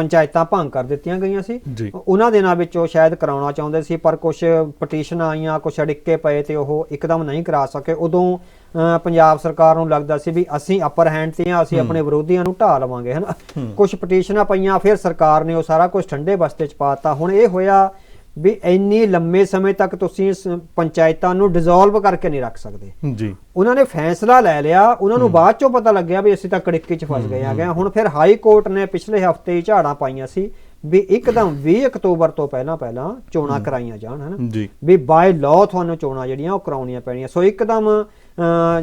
ਪੰਚਾਇਤਾਂ ਭੰਗ ਕਰ ਦਿੱਤੀਆਂ ਗਈਆਂ ਸੀ। ਉਹਨਾਂ ਦਿਨਾਂ ਵਿੱਚ ਉਹ ਸ਼ਾਇਦ ਕਰਾਉਣਾ ਚਾਹੁੰਦੇ ਸੀ ਪਰ ਕੁਝ ਪਟੀਸ਼ਨਾਂ ਆਈਆਂ ਕੁਝ ਅੜਿੱਕੇ ਪਏ ਤੇ ਉਹ ਇੱਕਦਮ ਨਹੀਂ ਕਰਾ ਸਕੇ। ਉਦੋਂ ਪੰਜਾਬ ਸਰਕਾਰ ਨੂੰ ਲੱਗਦਾ ਸੀ ਵੀ ਅਸੀਂ ਅਪਰ ਹੈਂਡ ਤੇ ਹਾਂ ਅਸੀਂ ਆਪਣੇ ਵਿਰੋਧੀਆਂ ਨੂੰ ਢਾ ਲਵਾਂਗੇ ਹਨਾ? ਕੁਝ ਪਟੀਸ਼ਨਾਂ ਪਈਆਂ ਫਿਰ ਸਰਕਾਰ ਨੇ ਉਹ ਸਾਰਾ ਕੁਝ ਠੰਡੇ ਬਸਤੇ ਚ ਪਾਤਾ ਹੁਣ ਇਹ ਹੋਇਆ ਵੀ ਇੰਨੀ ਲੰਮੇ ਸਮੇਂ ਤੱਕ ਤੁਸੀਂ ਇਸ ਪੰਚਾਇਤਾਂ ਨੂੰ ਡਿਸੋਲਵ ਕਰਕੇ ਨਹੀਂ ਰੱਖ ਸਕਦੇ। ਜੀ। ਉਹਨਾਂ ਨੇ ਫੈਸਲਾ ਲੈ ਲਿਆ ਉਹਨਾਂ ਨੂੰ ਬਾਅਦ ਚੋਂ ਪਤਾ ਲੱਗਿਆ ਵੀ ਅਸੀਂ ਤਾਂ ਕੜਿੱਕੀ 'ਚ ਫਸ ਗਏ ਆ। ਗਏ ਹੁਣ ਫਿਰ ਹਾਈ ਕੋਰਟ ਨੇ ਪਿਛਲੇ ਹਫ਼ਤੇ ਹੀ ਝਾੜਾਂ ਪਾਈਆਂ ਸੀ ਵੀ ਇੱਕਦਮ 20 ਅਕਤੂਬਰ ਤੋਂ ਪਹਿਲਾਂ ਪਹਿਲਾਂ ਚੋਣਾਂ ਕਰਾਈਆਂ ਜਾਣ ਹਨਾ? ਵੀ ਬਾਈ ਲਾਅ ਤੁਹਾਨੂੰ ਚੋਣਾਂ ਜਿਹੜੀਆਂ ਉਹ ਕਰਾਉਣੀਆਂ ਪੈਣੀਆਂ। ਸੋ ਇੱਕਦਮ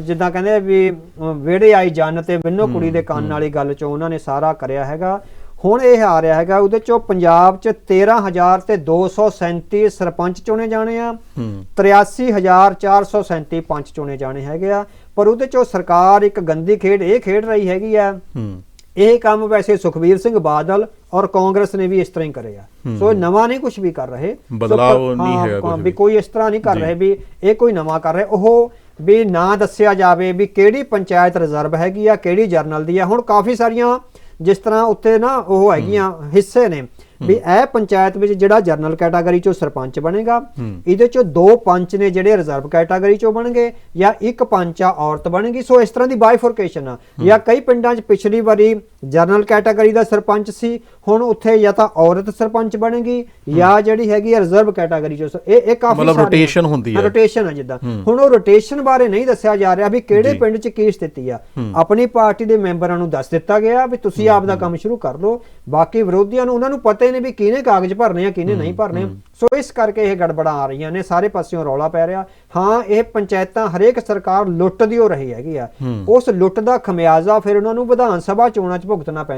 ਜਿੱਦਾਂ ਕਹਿੰਦੇ ਵੀ ਵਿਹੜੇ ਆਈ ਜੰਨ ਤੇ ਬਿੰਨੋ ਕੁੜੀ ਦੇ ਕੰਨ ਵਾਲੀ ਗੱਲ ਚੋਂ ਉਹਨਾਂ ਨੇ ਸਾਰਾ ਕਰਿਆ ਹੈਗਾ। ਹੁਣ ਇਹ ਆ ਰਿਹਾ ਹੈਗਾ ਉਹਦੇ ਚੋਂ ਪੰਜਾਬ 'ਚ 13000 ਤੇ 237 ਸਰਪੰਚ ਚੁਣੇ ਜਾਣੇ ਆ ਹੂੰ। 83437 ਪੰਚ ਚੁਣੇ ਜਾਣੇ ਹੈਗੇ ਆ ਪਰ ਉਹਦੇ ਚੋਂ ਸਰਕਾਰ ਇੱਕ ਗੰਦੀ ਖੇਡ ਇਹ ਖੇਡ ਰਹੀ ਹੈਗੀ ਆ। ਇਹ ਕੰਮ ਵੈਸੇ ਸੁਖਬੀਰ ਸਿੰਘ ਬਾਦਲ ਔਰ ਕਾਂਗਰਸ ਨੇ ਵੀ ਇਸ ਤਰ੍ਹਾਂ ਹੀ ਕਰਿਆ ਸੋ ਨਵਾਂ ਨਹੀਂ ਕੁਝ ਵੀ ਕਰ ਰਹੇ। ਪਰ- ਨਹੀਂ ਹੈਗਾ ਵੀ। ਕੋਈ ਇਸ ਤਰ੍ਹਾਂ ਨਹੀਂ ਕਰ। ਰਹੇ ਵੀ ਇਹ ਕੋਈ ਨਵਾਂ ਕਰ ਰਹੇ। ਉਹ ਵੀ ਨਾ ਦੱਸਿਆ ਜਾਵੇ ਵੀ ਕਿਹੜੀ ਪੰਚਾਇਤ ਰਿਜ਼ਰਵ ਹੈਗੀ ਆ ਕਿਹੜੀ ਜਰਨਲ ਦੀ ਆ। ਹੁਣ ਕਾਫੀ ਸਾਰੀਆਂ ਜਿਸ ਤਰ੍ਹਾਂ ਉੱਤੇ ਨਾ ਉਹ ਹੈਗੀਆਂ ਹਿੱਸੇ ਨੇ ਵੀ ਇਹ ਪੰਚਾਇਤ ਵਿੱਚ ਜਿਹੜਾ ਜਰਨਲ ਕੈਟਾਗਰੀ ਚੋਂ ਸਰਪੰਚ ਬਣੇਗਾ ਇਹਦੇ ਚੋਂ ਦੋ ਪੰਚ ਨੇ ਜਿਹੜੇ ਰਿਜ਼ਰਵ ਕੈਟਾਗਰੀ ਚੋਂ ਬਣਨਗੇ ਜਾਂ ਇੱਕ ਪੰਚ ਔਰਤ ਬਣੇਗੀ ਸੋ ਇਸ ਤਰ੍ਹਾਂ ਦੀ ਬਾਈਫੋਰਕੇਸ਼ਨ ਆ। ਜਾਂ ਕਈ ਪਿੰਡਾਂ 'ਚ ਪਿਛਲੀ ਵਾਰੀ ਜਰਨਲ ਕੈਟਾਗਰੀ ਦਾ ਸਰਪੰਚ ਸੀ ਹੁਣ ਉੱਥੇ ਜਾਂ ਤਾਂ ਔਰਤ ਸਰਪੰਚ ਬਣੇਗੀ ਜਾਂ ਜਿਹੜੀ ਹੈਗੀ ਰਿਜ਼ਰਵ ਕੈਟਾਗਰੀ ਚੋਂ ਇਹ ਇਹ ਕਾਫੀ ਮਤਲਬ rotation ਹੁੰਦੀ ਹੈ। ਹਾਂ, ਰੋਟੇਸ਼ਨ ਆ ਜਿੱਦਾਂ। ਹੁਣ ਉਹ ਰੋਟੇਸ਼ਨ ਬਾਰੇ ਨਹੀਂ ਦੱਸਿਆ ਜਾ ਰਿਹਾ ਵੀ ਕਿਹੜੇ ਪਿੰਡ 'ਚ ਕੀ ਸਥਿਤੀ ਆ। ਆਪਣੀ ਪਾਰਟੀ ਦੇ ਮੈਂਬਰਾਂ ਨੂੰ ਦੱਸ ਦਿੱਤਾ ਗਿਆ ਵੀ ਤੁਸੀਂ ਆਪ ਦਾ ਕੰਮ ਸ਼ੁਰੂ ਕਰ ਲਓ। ਬਾਕੀ ਵਿਰੋਧੀਆਂ ਨੂੰ ਉਹਨਾਂ ਨੂੰ ਪਤਾ ਹੀ ਨਹੀਂ ਵੀ ਕਿਹਨੇ ਕਾਗਜ਼ ਭਰਨੇ ਆ ਕਿਹਨੇ ਨਹੀਂ ਭਰਨੇ। ਸੋ ਇਸ ਕਰਕੇ ਇਹ ਗੜਬੜਾਂ ਆ ਰਹੀਆਂ ਨੇ ਸਾਰੇ ਪਾਸਿਓਂ ਰੌਲਾ ਪੈ ਰਿਹਾ। ਹਾਂ ਇਹ ਪੰਚਾਇਤਾਂ ਹਰੇਕ ਸਰਕਾਰ ਲੁੱਟਦੀ ਹੋ ਰਹੀ ਹੈਗੀ ਆ। ਉਸ ਲੁੱਟ ਦਾ ਖਮਿਆਜ਼ਾ ਫਿਰ ਉਹਨਾਂ ਨੂੰ ਵਿਧਾਨ ਸਭਾ ਚੋਣਾਂ 'ਚ ਭੁਗਤਣਾ ਪੈਂਦਾ